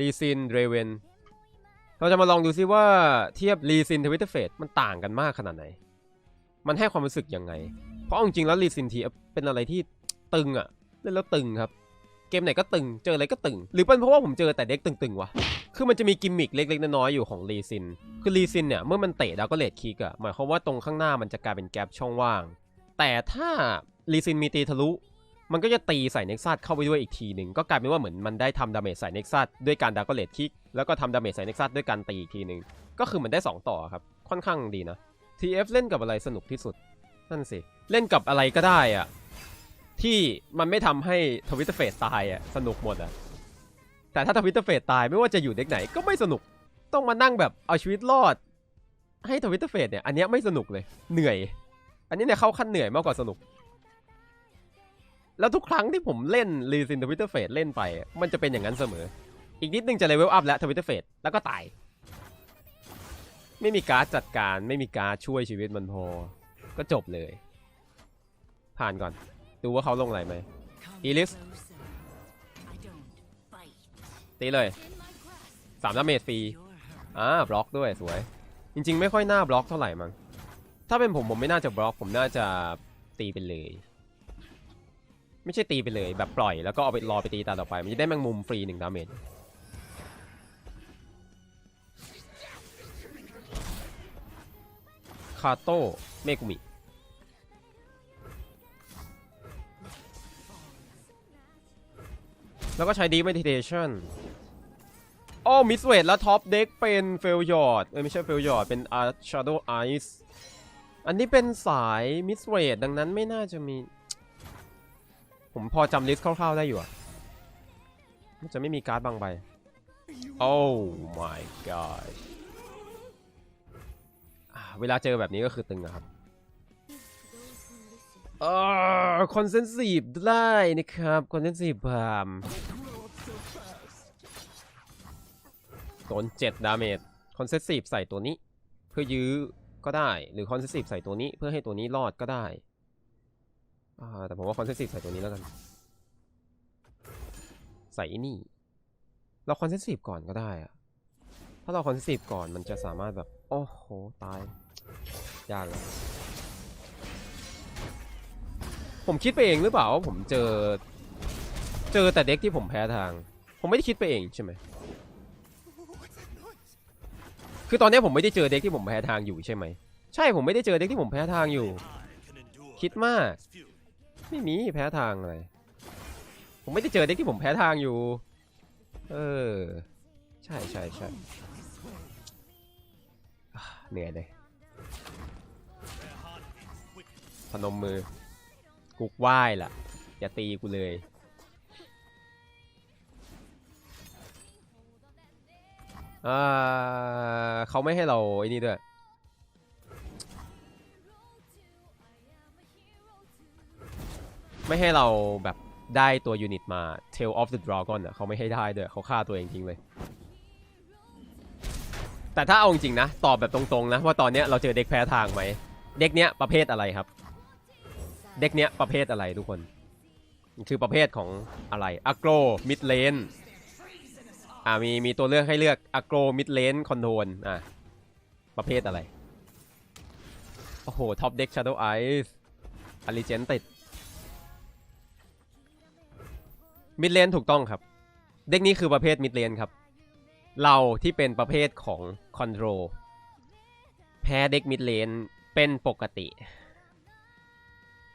ลีซินเรเวนเราจะมาลองดูซิว่าเทียบลีซินทวิตเตอร์เฟสมันต่างกันมากขนาดไหน มันให้ความรู้สึกยังไง เพราะจริงๆแล้วลีซินทีเป็นอะไรที่ตึงอะเล่นแล้วตึงครับ เกมไหนก็ตึง เจออะไรก็ตึง หรือเป็นเพราะว่าผมเจอแต่เด็กตึงๆวะ คือมันจะมีกิมมิคเล็กๆน้อยๆอยู่ของลีซิน คือลีซินเนี่ยเมื่อมันเตะดาวก็เลดคิกอะหมายความว่าตรงข้างหน้ามันจะกลายเป็นแกลบช่องว่าง แต่ถ้าลีซินมีตีทะลุ มันก็จะตีใส่เน็กซัสเข้าไปด้วยอีกทีหนึ่งก็กลายเป็นว่าเหมือนมันได้ทำดาเมจใส่เน็กซัสด้วยการดากเลดคิกแล้วก็ทำดาเมจใส่เน็กซัสด้วยการตีอีกทีหนึ่งก็คือเหมือนได้สองต่อครับ ค่อนข้างดีนะ TF เล่นกับอะไรสนุกที่สุด นั่นสิ เล่นกับอะไรก็ได้อะที่มันไม่ทำให้ทวิตเตอร์เฟสตายอะสนุกหมดอะแต่ถ้าทวิตเตอร์เฟสตายไม่ว่าจะอยู่เด็กไหนก็ไม่สนุกต้องมานั่งแบบเอาชีวิตรอด ให้ทวิตเตอร์เฟสเนี่ยอันนี้ไม่สนุกเลยเหนื่อย อันนี้เนี่ยเข้าขั้นเหนื่อยมากกว่าสนุก แล้วทุกครั้งที่ผมเล่นรีซินทวิตเตอร์เฟสเล่นไป มันจะเป็นอย่างนั้นเสมอ อีกนิดนึงจะเลเวลอัพแล้วทวิตเตอร์เฟสแล้วก็ตาย ไม่มีการ์ดจัดการไม่มีการ์ดช่วยชีวิตมันพอ ก็จบเลย ผ่านก่อน ดูว่าเขาลงอะไรไหม Elis. Elis. ตีเลยสามดาเมจฟรีอ่าบล็อกด้วยสวย จริง ๆ ไม่ค่อยน่าบล็อกเท่าไหร่มั้งถ้าเป็นผมผมไม่น่าจะบล็อก ผมน่าจะตีไปเลย ไม่ใช่ตีไปเลยแบบปล่อยแล้วก็เอาไปรอไปตีตาต่อไป มันจะได้แมงมุมฟรีหนึ่งดาเมจคาโต้เมกุมิแล้วก็ใช้ดี meditation โอ้มิสเวทแล้วท็อปเด็กเป็นเฟลยอร์ดเอ้ยไม่ใช่เฟลยอร์ดเป็นอาร์ชาโดไอซ์อันนี้เป็นสายมิสเวทดังนั้นไม่น่าจะมี ผมพอจำลิสต์คร่าวๆได้อยู่อะมันจะไม่มีการ์ดบางใบโอ้ my god เวลาเจอแบบนี้ก็คือตึงอะครับเออคอนเซนซีฟได้นะครับ คอนเซนซีฟพามโดน7ดาเมจ คอนเซนซีฟใส่ตัวนี้ เพื่อยื้อก็ได้ หรือคอนเซนซีฟใส่ตัวนี้เพื่อให้ตัวนี้รอดก็ได้ แต่ผมว่าคอนเซนซีฟใส่ตัวนี้แล้วกัน ใส่นี่ เราคอนเซนซีฟก่อนก็ได้อะถ้าเราคอนเซนซีฟก่อนมันจะสามารถแบบ โอ้โห ตาย ยากเลยผมคิดไปเองหรือเปล่าว่าผมเจอ เจอแต่เด็กที่ผมแพ้ทาง ผมไม่ได้คิดไปเองใช่ไหมคือตอนนี้ผมไม่ได้เจอเด็กที่ผมแพ้ทางอยู่ใช่ไหม ใช่ผมไม่ได้เจอเด็กที่ผมแพ้ทางอยู่ คิดมาก ไม่มีแพ้ทางอะไร ผมไม่ได้เจอเด็กที่ผมแพ้ทางอยู่ เออ ใช่ใช่ใช่เหนื่อยเลยพนมมือ กุกไหว้ล่ะ อย่าตีกูเลยอ่าเขาไม่ให้เราไอ้นี่ด้วย ไม่ให้เราแบบได้ตัวยูนิตมา Tail of the Dragon อะเขาไม่ให้ได้ด้วยเขาฆ่าตัวเองทิ้งเลย แต่ถ้าเอาจริงนะ ตอบแบบตรงๆนะ ว่าตอนเนี้ยเราเจอเด็กแพ้ทางไหม เด็กเนี้ยประเภทอะไรครับ เด็กเนี้ยประเภทอะไรทุกคน คือประเภทของอะไรอ g โกรมิดเลนอ่ามีมีตัวเลือกให้เลือกอ g โกรมิดเลนคอนโทรลอะประเภทอะไร โอ้โห ท็อปเด็ก Shadow Eyes อลิเจนติด มิดเลนถูกต้องครับ เด็กนี้คือประเภทมิดเลนครับ เราที่เป็นประเภทของคอนโทรลแพ้เด็กมิดเลนเป็นปกติ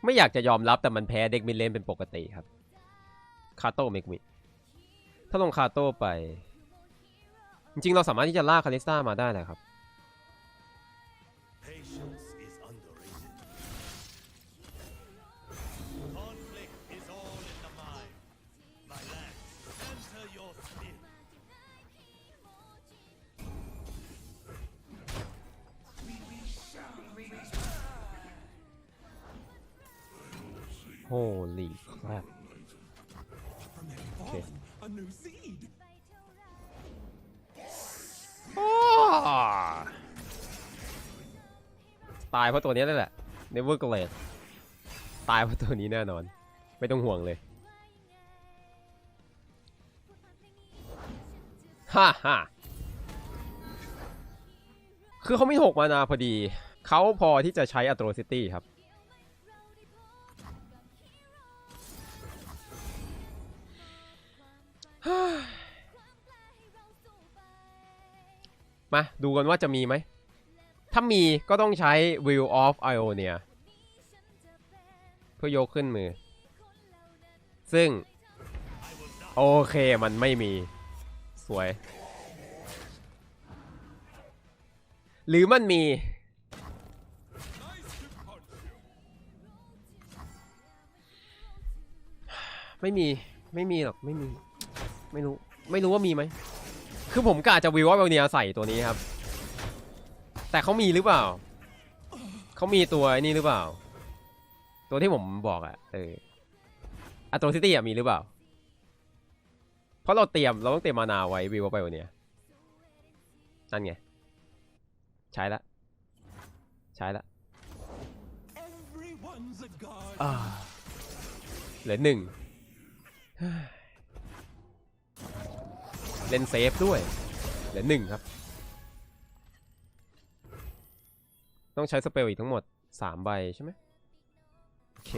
ไม่อยากจะยอมรับแต่มันแพ้เด็กมิดเลนเป็นปกติครับ คาโต้เมกมิถ้าลงคาโต้ไป จริงๆ เราสามารถที่จะลากคาริสตามาได้แหละครับ โฮลีครับ Okay. A new seed. ตายเพราะตัวนี้นั่นแหละ Never g l a d ตายเพราะตัวนี้แน่นอน ไม่ต้องห่วงเลยฮ่าฮ่าคือเขาไม่หกมานาพอดี เขาพอที่จะใช้ atrocity ครับ มาดูกันว่าจะมีไหม ถ้ามีก็ต้องใช้ Wheel of Ionia เพื่อยกขึ้นมือ ซึ่ง โอเคมันไม่มี สวย หรือมันมีไม่มี ไม่มีหรอก ไม่มี ไม่รู้ ไม่รู้ว่ามีไหม คือผมกะจะวิวว่าเวลเนียใส่ตัวนี้ครับ แต่เขามีหรือเปล่า เขามีตัวไอ้นี่หรือเปล่า ตัวที่ผมบอกอะเอออะตัวซิตี้อะมีหรือเปล่า เพราะเราเตรียมเราต้องเตรียมมานาไว้วิวว่าเวลเนียนั่นไง ใช้ละ ใช้ละ Everyone's a god. อ่าเหลือหนึ่ง เล่นเซฟด้วยเหลือหนึ่งครับ ต้องใช้สเปลอีกทั้งหมดสามใบใช่ไหมโอเค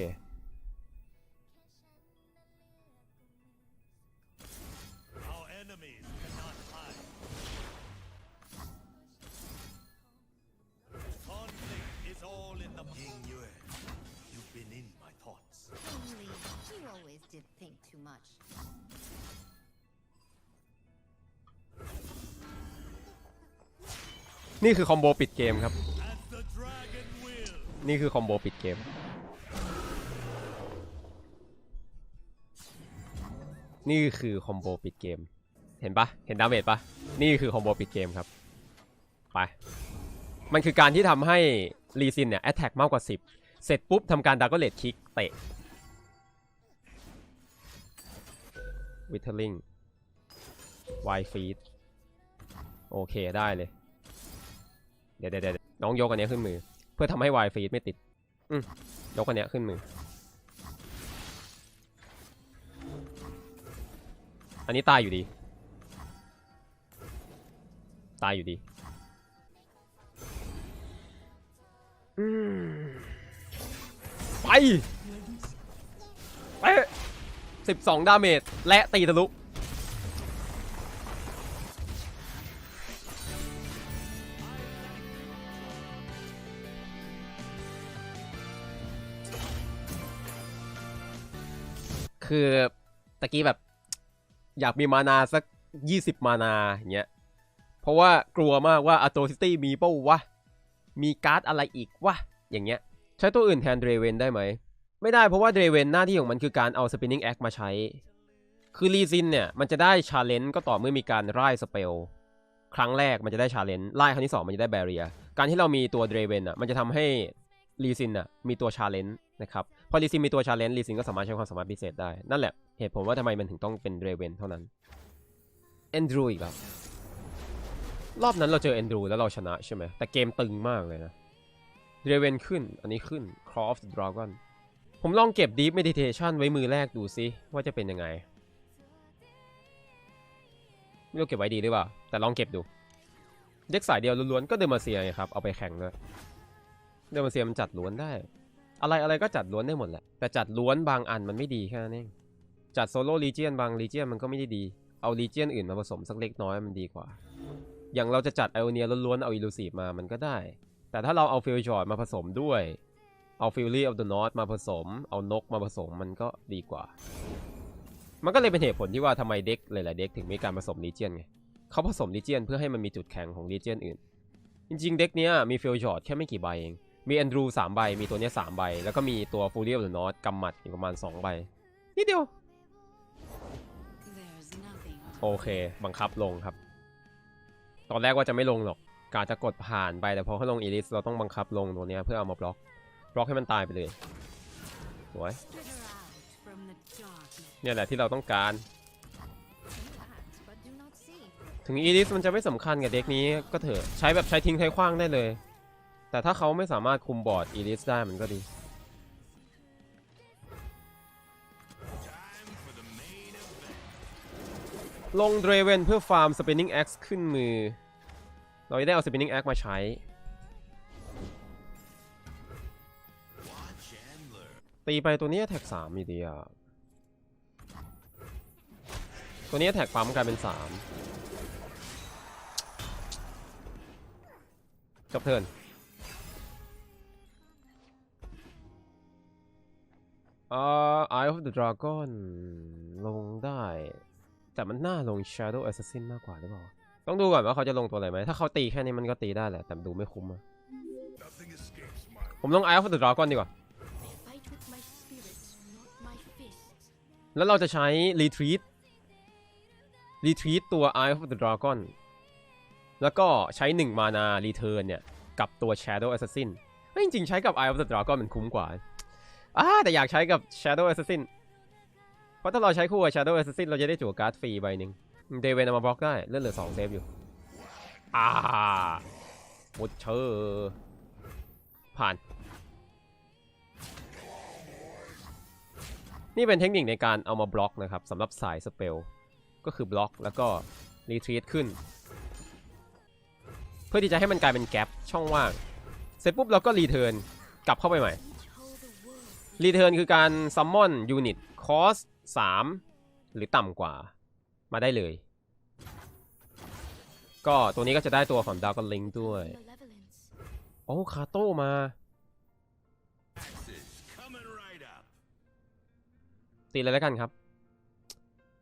นี่คือคอมโบปิดเกมครับ นี่คือคอมโบปิดเกม นี่คือคอมโบปิดเกม เห็นปะเห็นดาเมจปะนี่คือคอมโบปิดเกมครับ ไป มันคือการที่ทำให้รีซินเนี่ยแอตแทกมากกว่า 10 เสร็จปุ๊บทำการดักก็เลดคิกเตะวิทเทอร์ลิงไวฟีดโอเคได้เลย ดี๋ยวเดี๋ยวเดะน้องยกอันเนี้ยขึ้นมือ เพื่อทำให้ไวฟีดไม่ติดอืยกอันเนี้ยขึ้นมือ อันนี้ตายอยู่ดี ตายอยู่ดีไปไปสิบสองดาเมจและตีทะลุ คือตะกี้แบบอยากมีมานาสักยี่สิบมานาอย่างเงี้ย เพราะว่ากลัวมากว่าอ t โ o ซิตี้มีเป้าวะ มีการ์ดอะไรอีกวะ อย่างเงี้ย ใช้ตัวอื่นแทนเดรเวนได้ไหม ไม่ได้เพราะว่าเดรเวนหน้าที่ของมันคือการเอาสปินนิ่งแอคมาใช้ คือรีซินเนี่ย มันจะได้ชาเลนจ์ก็ต่อเมื่อมีการไล่สเปล ครั้งแรกมันจะได้ชาเลนจ์ไล่ครั้งที่ 2 มันจะได้แบเรียการที่เรามีตัวเดรเวนอะมันจะทำให้รีซินอะมีตัวชาเลนจ์นะครับ พอรีซินมีตัวชาเลนจ์รีซินก็สามารถใช้ความสามารถพิเศษได้ นั่นแหละ เหตุผลว่าทำไมมันถึงต้องเป็นเรเวนเท่านั้นเอนดรูอีกแล้วรอบนั้นเราเจอเอนดรูแล้วเราชนะใช่ไหมแต่เกมตึงมากเลยนะเรเวนขึ้นอันนี้ขึ้น Cross the Dragon ผมลองเก็บ Deep Meditation ไว้มือแรกดูซิว่าจะเป็นยังไง ไม่รู้เก็บไว้ดีหรือเปล่า แต่ลองเก็บดู เด็กสายเดียวล้วนๆก็เดมาเซียไงครับ เอาไปแข่งด้วยเดมาเซียมันจัดล้วนได้ อะไรอะไรก็จัดล้วนได้หมดแหละ แต่จัดล้วนบางอันมันไม่ดีแค่นั้นเองจัดโซโล่ลีเจียนบางลีเจียนมันก็ไม่ได้ดี เอาลีเจียนอื่นมาผสมสักเล็กน้อยมันดีกว่า อย่างเราจะจัดไอโอเนียล้วนๆเอาอิลูซีฟมามันก็ได้ แต่ถ้าเราเอาฟิลจอร์ดมาผสมด้วย เอาฟิลลี่ออฟเดอะนอตมาผสม เอานกมาผสมมันก็ดีกว่า มันก็เลยเป็นเหตุผลที่ว่าทำไมเด็กหลายๆเด็กถึงมีการผสมลีเจียนไงเขาผสมลีเจียนเพื่อให้มันมีจุดแข็งของลีเจียนอื่น จริงๆ เด็กเนี้ยมีฟิลจอร์ดแค่ไม่กี่ใบเอง มีแอนดรูสามใบ มีตัวเนี้ยสามใบ แล้วก็มีตัวฟูเรียหรือนอตกำหมัดอีกประมาณ2ใบ นิดเดียว โอเค บังคับลงครับ ตอนแรกว่าจะไม่ลงหรอกกาจะกดผ่านไป แต่พอเขาลงอีลิสเราต้องบังคับลงตัวเนี้ยเพื่อเอามาบล็อก บล็อกให้มันตายไปเลยสวยเนี่ยแหละที่เราต้องการ ถึงอีลิสมันจะไม่สำคัญกับเด็กนี้ก็เถอะ ใช้แบบใช้ทิ้งใช้ขว้างได้เลย แต่ถ้าเขาไม่สามารถคุมบอร์ดอีลิสได้มันก็ดี ลงเดรเวนเพื่อฟาร์ม Spinning Axe ขึ้นมือ เราจะได้เอา Spinning Axe มาใช้ ตีไปตัวนี้แท็กสามอยู่ดีอะ ตัวนี้แท็กปั๊มกลายเป็นสามจบเทิร์น อ่อ Eye of the Dragon ลงได้ แต่มันน่าลง Shadow Assassin มากกว่าหรือเปล่า ต้องดูก่อนว่าเขาจะลงตัวอะไรไหม ถ้าเขาตีแค่นี้มันก็ตีได้แหละ แต่ดูไม่คุ้มอะผมลงไอออฟเดอะดราก้อนดีกว่า แล้วเราจะใช้ Retreat Retreat ตัว Eye of the Dragon แล้วก็ใช้1มานา Return เนี่ย กับตัว Shadow Assassin จริงใช้กับ Eye of the Dragon มันคุ้มกว่า อ่าแต่อยากใช้กับ Shadow Assassin เพราะถ้าเราใช้คู่กับ Shadow Assassin เราจะได้จั่วการ์ดฟรีใบหนึ่งเดเวนเอามาบล็อกได้เลือนเหลือ2เซฟอยู่อ่าหมดเชอร์ผ่าน นี่เป็นเทคนิคในการเอามาบล็อกนะครับสำหรับสายสเปล ก็คือบล็อกแล้วก็รีทรีตขึ้น เพื่อที่จะให้มันกลายเป็นแกลบช่องว่าง เสร็จปุ๊บเราก็รีเทิร์นกลับเข้าไปใหม่ รีเทิร์นคือการซัมมอนยูนิตคอส3หรือต่ำกว่ามาได้เลย ก็ตัวนี้ก็จะได้ตัวของดาวก n ลิงด้วย โอ้คาโต้มา ตีเลยแล้วกันครับ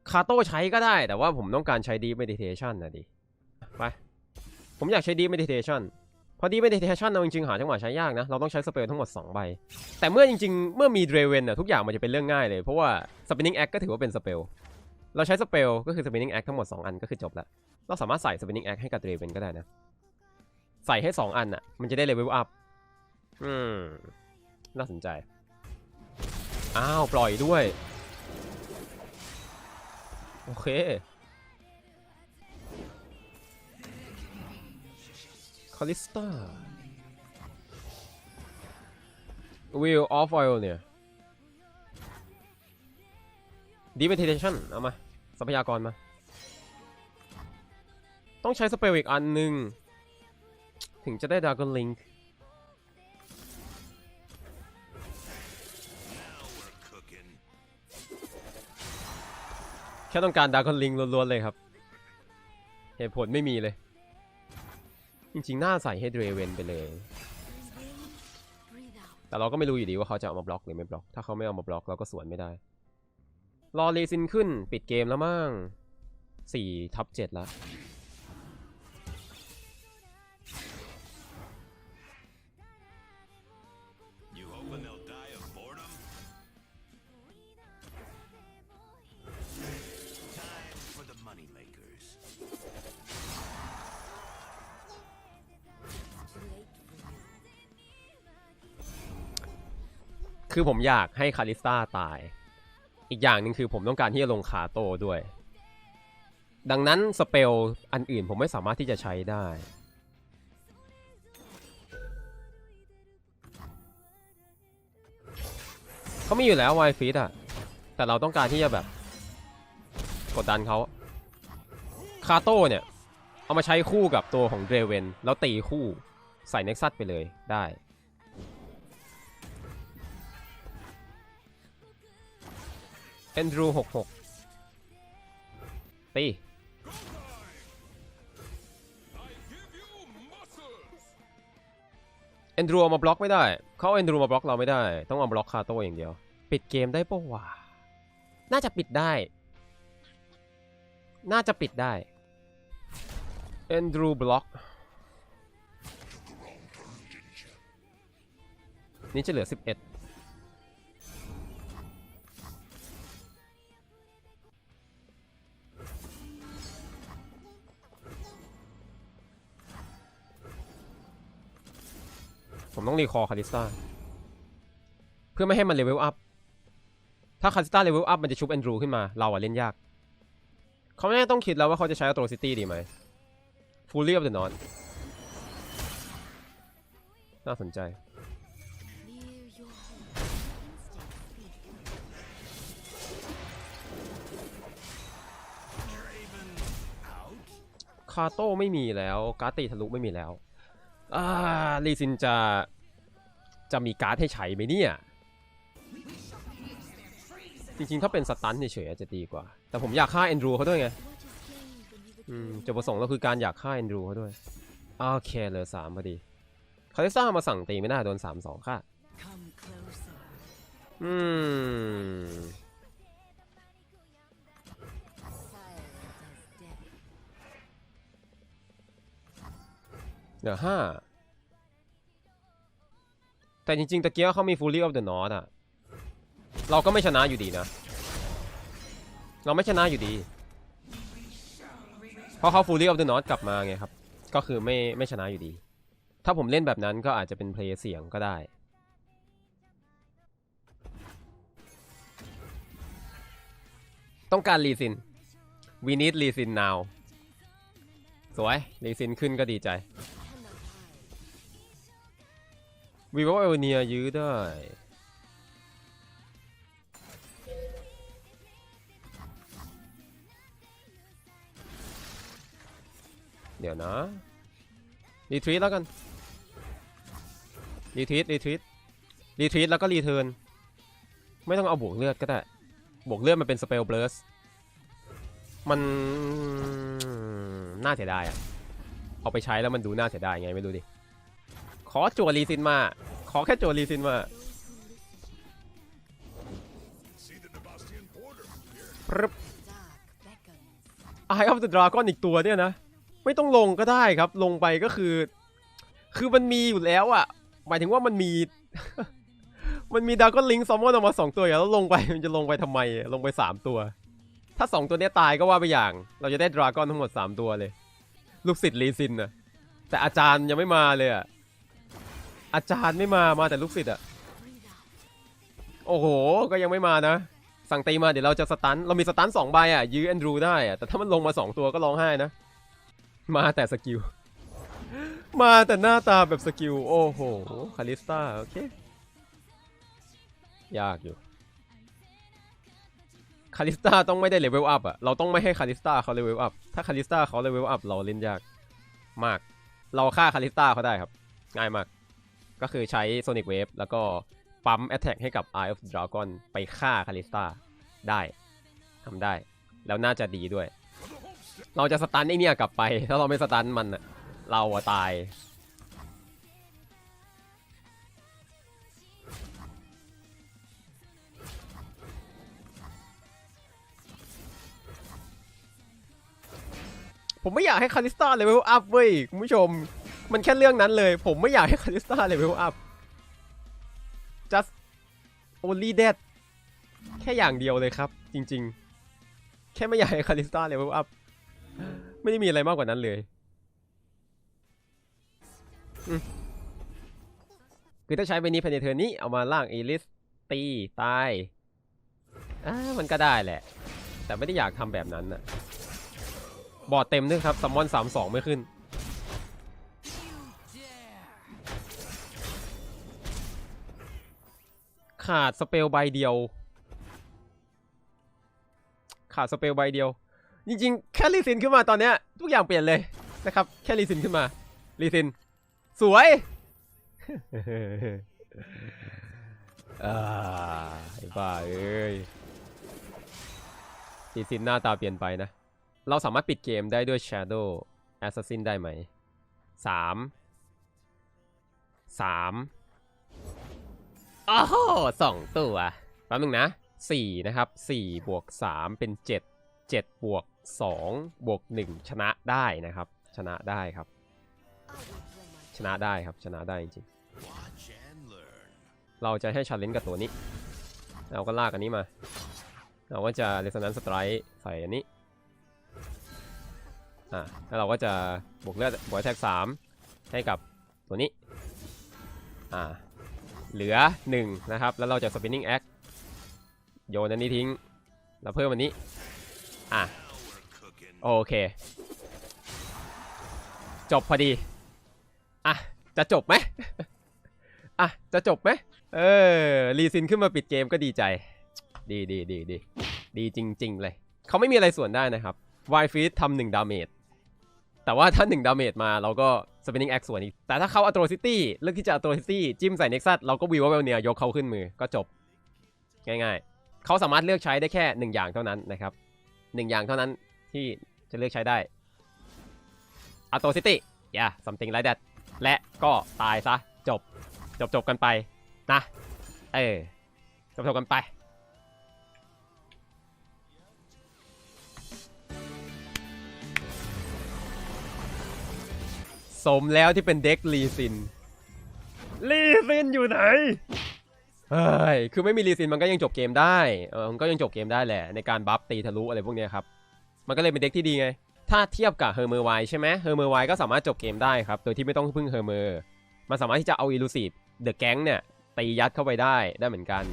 คาโต้ใช้ก็ได้แต่ว่าผมต้องการใช้ดี m มดิเทชันนะดิ ไป ผมอยากใช้ดี m มดิเทชัน พอดี m มดิเทชันเราจริงๆหาจังหวะใช้ยากนะ เราต้องใช้สเปลทั้งหมด 2 ใบ แต่เมื่อจริงๆ เมื่อมีเดรเวนอะทุกอย่างมันจะเป็นเรื่องง่ายเลย เพราะว่า Spinning Axe ก็ถือว่าเป็นสเปล เราใช้สเปลก็คือ Spinning Axe ทั้งหมด 2 อันก็คือจบละเราสามารถใส่ Spinning Axe ให้กับเดรเวนก็ได้นะ ใส่ให้ 2 อันอะมันจะได้เลเวลอัพอืมน่าสนใจ อ้าว ปล่อยด้วย โอเคาลิสตา Wheel of Oil เนี่ย Devitation เอามาทรัพยากรมา ต้องใช้สเปลอีกอันหนึ่ง ถึงจะได้ Dragon Link Now we're cooking. แค่ต้องการ Dragon Link ล้วนๆเลยครับ เหตุผลไม่มีเลย จริงๆ น่าใส่ให้เดรเวนไปเลย แต่เราก็ไม่รู้อยู่ดีว่าเขาจะเอามาบล็อกหรือไม่บล็อก ถ้าเขาไม่เอามาบล็อกเราก็สวนไม่ได้ รอเลซินขึ้นปิดเกมแล้วมั้งสี่ทับเจ็ดแล้ว คือผมอยากให้คาริสตาตาย อีกอย่างหนึ่งคือผมต้องการที่จะลงคาโต้ด้วย ดังนั้นสเปลอันอื่นผมไม่สามารถที่จะใช้ได้ เขามีอยู่แล้วไวฟิตอะแต่เราต้องการที่จะแบบ กดดันเขาคาโต้เนี่ย เอามาใช้คู่กับตัวของเดรเวน แล้วตีคู่ใส่เน็กซัสไปเลยได้ แอนดรูหกหกตีแอนดรูมาบล็อกไม่ได้ เขาเอาแอนดรูมาบล็อกเราไม่ได้ ต้องเอาบล็อกคาโต้อย่างเดียว ปิดเกมได้ปะวะ น่าจะปิดได้ น่าจะปิดได้แอนดรูบล็อก นี่จะเหลือ 11 รีคอร์คาริสตาเพื่อไม่ให้มันเลเวลอัพ ถ้าคาริสตาเลเวลอัพมันจะชุบแอนดรูขึ้นมา เราอะเล่นยาก เขาไม่ต้องคิดแล้วว่าเขาจะใช้อัตโรซิตี้ดีไหมฟูลเลี่ออฟเดอะนอน น่าสนใจ คาโต้ไม่มีแล้ว การ์ตีทะลุไม่มีแล้ว อ่าลีซินจะ จะมีการ์ดให้ใช้ไหมเนี่ย จริงๆ ถ้าเป็นสตันเฉยๆจะดีกว่า แต่ผมอยากฆ่าแอนดรูเขาด้วยไงอืมจุดประสงค์เราคือการอยากฆ่าแอนดรูเขาด้วย โอเคเหลือสามพอดีคาริซ่ามาสั่งตีไม่น่าโดนสามสองค่ะ อืม Silent as death. เหลือห้า แต่จริงๆตะเกียเขามี Fully of the North อะเราก็ไม่ชนะอยู่ดีนะ เราไม่ชนะอยู่ดี เพราะเขา Fully of the North กลับมาไงครับ ก็คือไม่ไม่ชนะอยู่ดี ถ้าผมเล่นแบบนั้นก็อาจจะเป็นเพลย์เสียงก็ได้ต้องการรีซิน we need รีซิน now สวยรีซินขึ้นก็ดีใจ วีโวเอลเนียยื้อได้ เดี๋ยวนะรีทรีตแล้วกันรีทรีตรีทรีตรีทรีตแล้วก็รีเทิร์นไม่ต้องเอาบวกเลือดก็ได้ บวกเลือดมันเป็นสเปลเบลสมันน่าเสียดายอะเอาไปใช้แล้วมันดูน่าเสียดายไงไม่รู้ดิ ขอจั่วรีซินมา ขอแค่จั่วรีซินมาปึ๊บ Dark beckons. Eye of the Dragon อีกตัวเนี่ยนะ ไม่ต้องลงก็ได้ครับ ลงไปก็คือ คือมันมีอยู่แล้วอะหมายถึงว่ามันมี มันมีด r a ก้อนลิงซอมมอนออกมาสองตัวอย่างแล้วลงไปมันจะลงไปทำไม ลงไปสามตัว ถ้าสองตัวเนี้ยตายก็ว่าไปอย่าง เราจะได้ดราก้อนทั้งหมดสามตัวเลย ลูกศิษย์ลีซินนะแต่อาจารย์ยังไม่มาเลยอะ อาจารย์ไม่มา มาแต่ลูกศิษย์อะโอ้โห ก็ยังไม่มานะ สั่งตีมาเดี๋ยวเราจะสตัน เรามีสตันสองใบอะยื้อแอนดรูได้อะแต่ถ้ามันลงมาสองตัวก็ร้องไห้นะ มาแต่สกิล มาแต่หน้าตาแบบสกิล โอ้โห คาลิสตาโอเค ยากอยู่ คาลิสตาต้องไม่ได้เลเวลอัพอะเราต้องไม่ให้คาลิสตาเขาเลเวลอัพ ถ้าคาลิสตาเขาเลเวลอัพเราเล่นยาก มาก เราฆ่าคาลิสตาเขาได้ครับ ง่ายมาก ก็คือใช้โซนิกเวฟแล้วก็ปั๊มแอตแทกให้กับ Eye of Dragon ไปฆ่าคาลิสตาได้ทำได้ แล้วน่าจะดีด้วย เราจะสตันไอเนี่ยกลับไป ถ้าเราไม่สตันมันเราอะตายผมไม่อยากให้คาลิสตาเลเวลอัพเว้ย คุณผู้ชม มันแค่เรื่องนั้นเลย ผมไม่อยากให้คาลิสตาเลเวลอัพ just only that แค่อย่างเดียวเลยครับ จริง ๆ แค่ไม่อยากให้คาลิสตาเลเวลอัพ ไม่ได้มีอะไรมากกว่านั้นเลยคือถ้าใช้ใบนี้ภายในเทอร์นี้เอามาล่างเอลิสตีตายอ่ามันก็ได้แหละ แต่ไม่ได้อยากทำแบบนั้นนะบอดเต็มด้วยครับซัมมอนสามสองไม่ขึ้น ขาดสเปลใบเดียว ขาดสเปลใบเดียว จริงๆ แค่รีซินขึ้นมาตอนเนี้ยทุกอย่างเปลี่ยนเลยนะครับ แค่รีซินขึ้นมารีซิน สวยอ่าไอ้บ้าเอ้ยรีซินหน้าตาเปลี่ยนไปนะ เราสามารถปิดเกมได้ด้วย Shadow Assassin ได้ไหมสามสาม โอ้าวสองตัวแป๊บนึงนะสี่นะครับสี่บวกสามเป็นเจ็ดเจ็ดบวกสองบวกหนึ่งชนะได้นะครับ ชนะได้ครับ ชนะได้ครับชนะได้จริงเราจะให้ชาเลนจ์กับตัวนี้ เราก็ลากอันนี้มา เราก็จะ Resonance Strike ใส่อันนี้อ่าแล้วเราก็จะบวกเลือดบวกแท็กสามให้กับตัวนี้อ่า เหลือ 1 นะครับ แล้วเราจะ Spinning Axe โยนอันนี้ทิ้ง แล้วเพิ่มอันนี้ อะ โอเค จบพอดี อะ จะจบไหมอะ จะจบไหมเออ รีซินขึ้นมาปิดเกมก็ดีใจ ดีดีดีดีดีจริง ๆ เลย เขาไม่มีอะไรส่วนได้นะครับวายฟีดทำหนึ่งดาเมจแต่ว่าถ้า1ดาเมจมาเราก็ spinning axe สวนอีก แต่ถ้าเขา atrocity เลือกที่จะ atrocity จิ้มใส่ nexus เราก็วิวว่าเวลเนียยกเขาขึ้นมือก็จบ ง่ายๆ เขาสามารถเลือกใช้ได้แค่ 1 อย่างเท่านั้นนะครับหนึ่งอย่างเท่านั้นที่จะเลือกใช้ได้ atrocity yeah something like that และก็ตายซะจบจบจบกันไปนะเออจบจบกันไป สมแล้วที่เป็นเด็กลีซิน ลีซินอยู่ไหน เฮ้ย คือไม่มีลีซินมันก็ยังจบเกมได้ เออมันก็ยังจบเกมได้แหละ ในการบัฟตีทะลุอะไรพวกเนี้ยครับ มันก็เลยเป็นเด็กที่ดีไง ถ้าเทียบกับเฮอร์เมอร์ไวใช่ไหมเฮอร์เมอร์ไวก็สามารถจบเกมได้ครับ โดยที่ไม่ต้องพึ่งเฮอร์เมอร์ มันสามารถที่จะเอาอิลูซีฟเดอะแก๊งเนี่ยตียัดเข้าไปได้ได้เหมือนกัน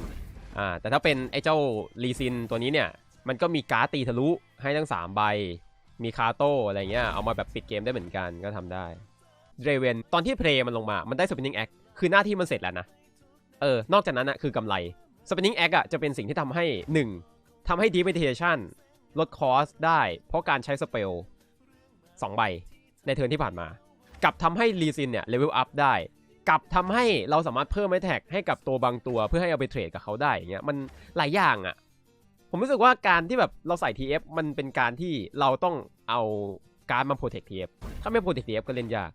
อ่า แต่ถ้าเป็นไอ้เจ้าลีซินตัวนี้เนี่ย มันก็มีการ์ดตีทะลุให้ทั้ง3ใบมีคาโต้อะไรเงี้ยเอามาแบบปิดเกมได้เหมือนกันก็ทำได้ เรเวนตอนที่เพลย์มันลงมา มันได้ Spinning Axe คือหน้าที่มันเสร็จแล้วนะ เออ นอกจากนั้นนะคือกำไร Spinning Axe อะจะเป็นสิ่งที่ทำให้ 1. ทำให้ Deep Meditation ลดคอสได้ เพราะการใช้สเปล2ใบในเทิร์นที่ผ่านมา กับทำให้ลีซินเนี่ยเลเวลอัพได้ กับทำให้เราสามารถเพิ่มไอแท็กให้กับตัวบางตัวเพื่อให้เอาไปเทรดกับเขาได้อย่างเงี้ยมันหลายอย่างอะผมรู้สึกว่าการที่แบบเราใส่ TF มันเป็นการที่เราต้องเอาการมาโปรเทค TF ถ้าไม่โปรเทค TF ก็เล่นยาก